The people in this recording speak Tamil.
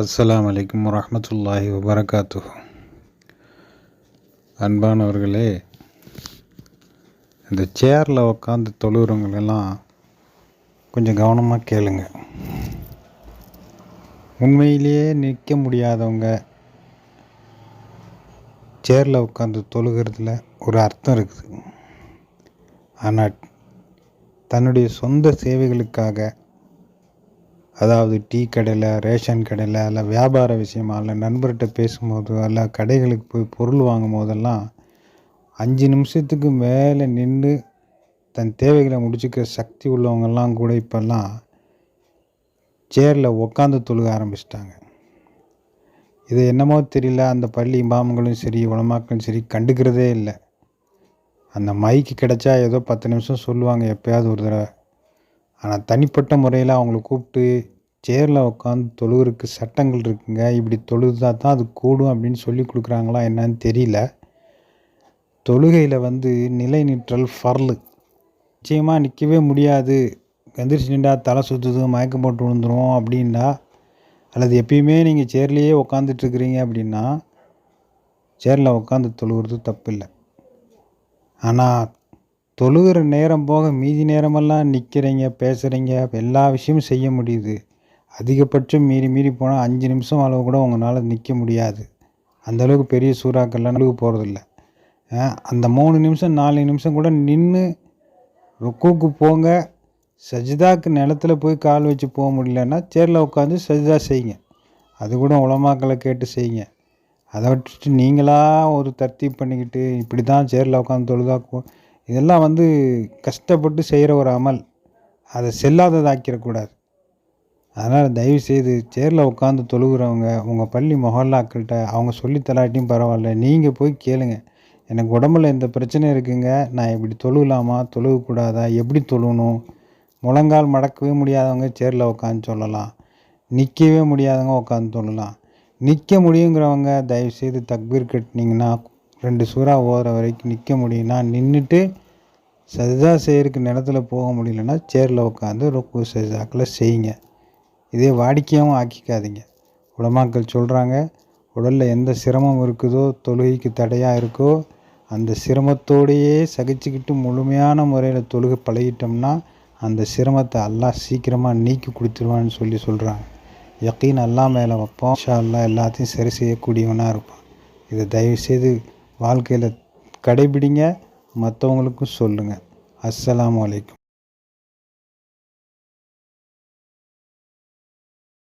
அஸ்லாம் வலைக்கம் வரமத்துல்லாஹி வபரகாத்து அன்பானவர்களே இந்த சேரில் உட்காந்து தொழுகிறவங்களெல்லாம் கொஞ்சம் கவனமாக கேளுங்க. உண்மையிலேயே நிற்க முடியாதவங்க சேரில் உட்காந்து தொழுகிறதுல ஒரு அர்த்தம் இருக்குது. ஆனால் தன்னுடைய சொந்த சேவைகளுக்காக அதாவது டீ கடையில் ரேஷன் கடையில் இல்லை வியாபார விஷயமா இல்லை நண்பர்கிட்ட பேசும்போது இல்லை கடைகளுக்கு போய் பொருள் வாங்கும் போதெல்லாம் அஞ்சு நிமிஷத்துக்கு மேலே நின்று தன் தேவைகளை முடிச்சுக்கிற சக்தி உள்ளவங்கெல்லாம் கூட இப்போல்லாம் சேரில் உட்காந்து தொழுக ஆரம்பிச்சிட்டாங்க. இது என்னமோ தெரியல அந்த பள்ளி இமாம்களும் சரி உலமாக்களும் சரி கண்டுக்கிறதே இல்லை. அந்த மைக்கு கிடைச்சா ஏதோ பத்து நிமிஷம் சொல்லுவாங்க எப்போயாவது ஒரு தடவை. ஆனால் தனிப்பட்ட முறையில் அவங்கள கூப்பிட்டு சேரில் உட்காந்து தொழுகிறதுக்கு சட்டங்கள் இருக்குங்க. இப்படி தொழுதா தான் அது கூடும் அப்படின்னு சொல்லி கொடுக்குறாங்களா என்னன்னு தெரியல. தொழுகையில் வந்து நிலை நிற்றல் ஃபர்லு. நிச்சயமாக நிற்கவே முடியாது. எந்திரிச்சு நின்றா தலை சுற்றுது மயக்கம் போட்டு விழுந்துரும் அப்படின்னா அல்லது எப்பயுமே நீங்கள் சேர்லேயே உட்காந்துட்ருக்குறீங்க அப்படின்னா சேரில் உட்காந்து தொழுகிறது தப்பு இல்லை ஆனால் தொழுகிற நேரம் போக மீதி நேரமெல்லாம் நிற்கிறீங்க பேசுகிறீங்க எல்லா விஷயமும் செய்ய முடியுது. அதிகபட்சம் மீறி மீறி போனால் அஞ்சு நிமிஷம் அளவு கூட உங்களால் நிற்க முடியாது. அந்தளவுக்கு பெரிய சூறாக்கள்லாம் அளவுக்கு போகிறதில்ல அந்த மூணு நிமிஷம் நாலு நிமிஷம் கூட நின்று ருக்குக்கு போங்க. சஜிதாக்கு நிலத்துல போய் கால் வச்சு போக முடியலன்னா சேரில் உட்காந்து சஜிதா செய்யுங்க. அது கூட உலமாக்களை கேட்டு செய்யுங்க. அதை விட்டுட்டு நீங்களாக ஒரு தர்த்தி பண்ணிக்கிட்டு இப்படி தான் சேரில் உட்காந்து தொழுதா இதெல்லாம் வந்து கஷ்டப்பட்டு செய்கிற ஒரு அமல். அதை செல்லாததாக்கிடக்கூடாது. அதனால் தயவுசெய்து சேரில் உட்காந்து தொழுகிறவங்க உங்கள் பள்ளி மொஹல்லாக்கள்கிட்ட அவங்க சொல்லி தலாட்டியும் பரவாயில்ல. நீங்கள் போய் கேளுங்க. எனக்கு உடம்புல இந்த பிரச்சனை இருக்குங்க. நான் இப்படி தொழுகலாமா? தொழுகக்கூடாதா? எப்படி தொழுகணும்? முழங்கால் மடக்கவே முடியாதவங்க சேரில் உட்காந்து சொல்லலாம். நிற்கவே முடியாதவங்க உட்காந்து சொல்லலாம் நிற்க முடியுங்கிறவங்க தயவுசெய்து தக்பீர் கட்டினீங்கன்னா ரெண்டு சூறா ஓதுற வரைக்கும் நிற்க முடியும்னா நின்றுட்டு சஜிதா செய்கிறதுக்கு நிலத்துல போக முடியலன்னா சேரில் உட்காந்து ருக்கு சஜிதாக்கில் செய்யுங்க. இதே வாடிக்கையாகவும் ஆக்கிக்காதீங்க. உலமாக்கள் சொல்கிறாங்க உடலில் எந்த சிரமம் இருக்குதோ தொழுகைக்கு தடையாக இருக்கோ அந்த சிரமத்தோடையே சகிச்சுக்கிட்டு முழுமையான முறையில் தொழுகை பழகிட்டோம்னா அந்த சிரமத்தை எல்லாம் சீக்கிரமாக நீக்கி கொடுத்துருவான்னு சொல்லி சொல்கிறாங்க யக்கீன் அல்லா மேலே வைப்போம். ஷா அல்லா எல்லாத்தையும் சரி செய்யக்கூடியவனாக இருப்பான். இதை தயவுசெய்து வாழ்க்கையில் கடைபிடிங்க மற்றவங்களுக்கும் சொல்லுங்கள் அஸ்ஸலாம் வலைக்கும்